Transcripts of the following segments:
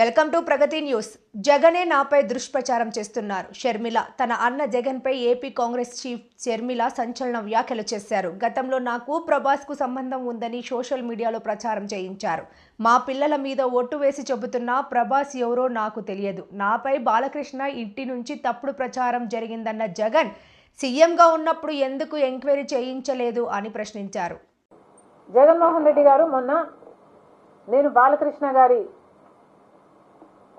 Welcome to Pragathi news. జగనే నాపై దుష్ప్రచారం చేస్తున్నారు. షర్మిల తన అన్న జగన్పై ఏపీ కాంగ్రెస్ చీఫ్ షర్మిల సంచలన వ్యాఖ్యలు చేశారు. గతంలో నాకు ప్రభాస్కు సంబంధం ఉందని సోషల్ మీడియాలో ప్రచారం చేయించారు. మా పిల్లల మీద ఒట్టు వేసి చెబుతున్న ప్రభాస్ ఎవరో నాకు తెలియదు. నాపై బాలకృష్ణ ఇంటి నుంచి తప్పుడు ప్రచారం జరిగిందన్న జగన్ సీఎంగా ఉన్నప్పుడు ఎందుకు ఎంక్వైరీ చేయించలేదు అని ప్రశ్నించారు. జగన్మోహన్ రెడ్డి గారు మొన్న నేను బాలకృష్ణ గారి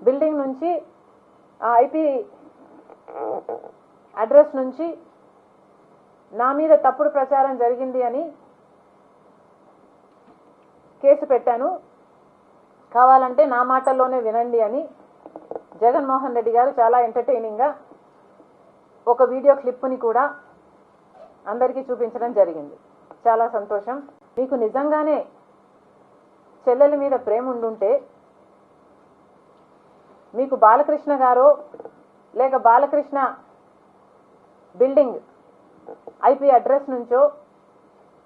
బిల్డింగ్ నుంచి ఆ ఐపీ అడ్రస్ నుంచి నా మీద తప్పుడు ప్రచారం జరిగింది అని కేసు పెట్టాను. కావాలంటే నా మాటల్లోనే వినండి అని జగన్మోహన్ రెడ్డి గారు చాలా ఎంటర్టైనింగ్గా ఒక వీడియో క్లిప్ని కూడా అందరికీ చూపించడం జరిగింది. చాలా సంతోషం. మీకు నిజంగానే చెల్లెల మీద ప్రేమ ఉండుంటే మీకు బాలకృష్ణ గారో లేక బాలకృష్ణ బిల్డింగ్ ఐపీ అడ్రస్ నుంచో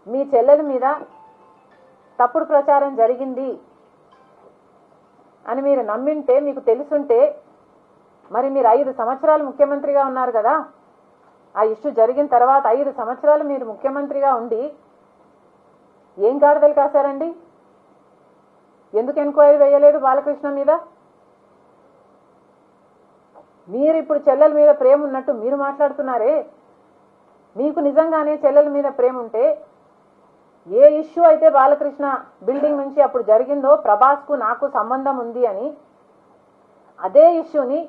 మీ చెల్లెల మీద తప్పుడు ప్రచారం జరిగింది అని మీరు నమ్మింటే మీకు తెలుసుంటే మరి మీరు ఐదు సంవత్సరాలు ముఖ్యమంత్రిగా ఉన్నారు కదా. ఆ ఇష్యూ జరిగిన తర్వాత ఐదు సంవత్సరాలు మీరు ముఖ్యమంత్రిగా ఉండి ఏం కాడదలు కాశారండి? ఎందుకు ఎంక్వైరీ వేయలేదు బాలకృష్ణ మీద? మీరు ఇప్పుడు చెల్లెల మీద ప్రేమ ఉన్నట్టు మీరు మాట్లాడుతున్నారే? మీకు నిజంగానే చెల్లెల మీద ప్రేమ ఉంటే ఏ ఇష్యూ అయితే బాలకృష్ణ బిల్డింగ్ నుంచి అప్పుడు జరిగిందో ప్రభాస్కు నాకు సంబంధం ఉంది అని అదే ఇష్యూని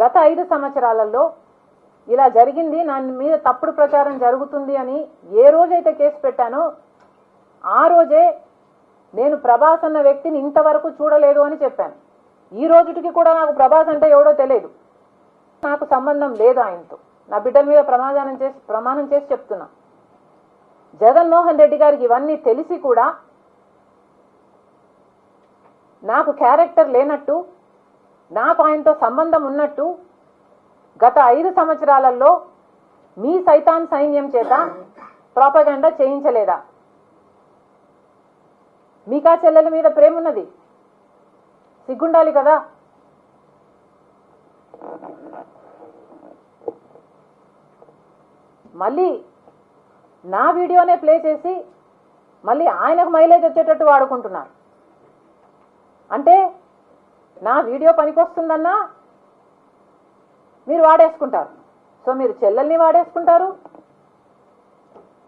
గత ఐదు సంవత్సరాలలో ఇలా జరిగింది నా మీద తప్పుడు ప్రచారం జరుగుతుంది అని ఏ రోజైతే కేసు పెట్టానో ఆ రోజే నేను ప్రభాస్ అన్న వ్యక్తిని ఇంతవరకు చూడలేదు అని చెప్పాను. ఈ రోజుటికి కూడా నాకు ప్రభాస్ అంటే ఎవడో తెలియదు. నాకు సంబంధం లేదు ఆయనతో. నా బిడ్డల మీద ప్రమాదానం చేసి ప్రమాణం చేసి చెప్తున్నా. జగన్మోహన్ రెడ్డి గారికి ఇవన్నీ తెలిసి కూడా నాకు క్యారెక్టర్ లేనట్టు నాకు ఆయనతో సంబంధం ఉన్నట్టు గత ఐదు సంవత్సరాలలో మీ సైతాన్ సైన్యం చేత ప్రాపగండా చేయించలేదా? మీకా చెల్లెల మీద ప్రేమ ఉన్నది? సిగ్గుండాలి కదా? మళ్ళీ నా వీడియోనే ప్లే చేసి మళ్ళీ ఆయనకు మైలేజ్ వచ్చేటట్టు వాడుకుంటున్నారు. అంటే నా వీడియో పనికొస్తుందన్నా మీరు వాడేసుకుంటారు. సో మీరు చెల్లెల్ని వాడేసుకుంటారు.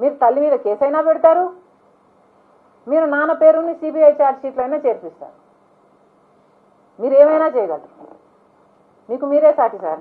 మీరు తల్లి మీద కేసైనా పెడతారు. మీరు నాన్న పేరుని సిబిఐ ఛార్జ్ షీట్లో అయినా చేర్పిస్తారు. మీరు ఏమైనా చేయగలరు. మీకు మీరే సాటి sir.